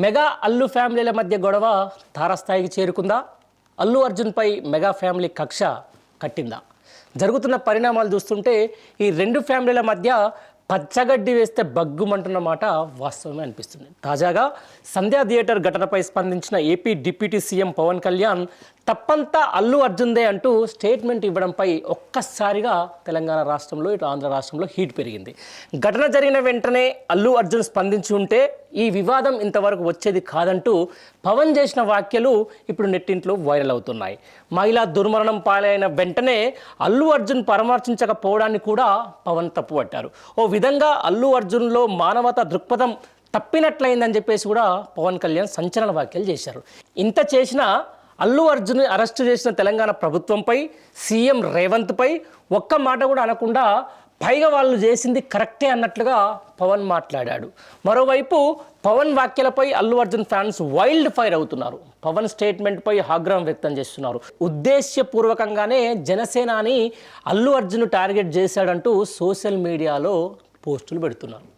Mega Allu ఫ్యామిలీల మధ్య గొడవ తారస్థాయికి చేరుకుందా? అల్లు అర్జున్పై మెగా ఫ్యామిలీ కక్ష కట్టిందా? జరుగుతున్న పరిణామాలు చూస్తుంటే ఈ రెండు ఫ్యామిలీల మధ్య పచ్చగడ్డి వేస్తే బగ్గుమంటున్న మాట వాస్తవమే అనిపిస్తుంది. తాజాగా సంధ్యా థియేటర్ ఘటనపై స్పందించిన AP deputy CM Pawan Kalyan తప్పంతా అల్లు అర్జున్దే అంటూ స్టేట్మెంట్ ఇవ్వడంపై ఒక్కసారిగా తెలంగాణ రాష్ట్రంలో ఇటు ఆంధ్ర రాష్ట్రంలో హీట్ పెరిగింది. ఘటన జరిగిన వెంటనే అల్లు అర్జున్ స్పందించి ఉంటే ఈ వివాదం ఇంతవరకు వచ్చేది కాదంటూ పవన్ చేసిన వ్యాఖ్యలు ఇప్పుడు నెట్టింట్లో వైరల్ అవుతున్నాయి. మహిళా దుర్మరణం పాలైన వెంటనే అల్లు అర్జున్ పరామర్శించకపోవడాన్ని కూడా పవన్ తప్పుపట్టారు. ఓ విధంగా అల్లు అర్జున్లో మానవత దృక్పథం తప్పినట్లయిందని చెప్పేసి కూడా పవన్ కళ్యాణ్ సంచలన వ్యాఖ్యలు చేశారు. ఇంత చేసినా అల్లు అర్జున్ అరెస్టు చేసిన తెలంగాణ ప్రభుత్వంపై సీఎం రేవంత్పై ఒక్క మాట కూడా అనకుండా పైగా వాళ్ళు చేసింది కరెక్టే అన్నట్లుగా పవన్ మాట్లాడాడు. మరోవైపు పవన్ వ్యాఖ్యలపై Allu Arjun fans wild fire అవుతున్నారు. పవన్ స్టేట్మెంట్పై ఆగ్రహం వ్యక్తం చేస్తున్నారు. ఉద్దేశ్యపూర్వకంగానే జనసేనాని అల్లు అర్జున్ టార్గెట్ చేశాడంటూ సోషల్ మీడియాలో పోస్టులు పెడుతున్నారు.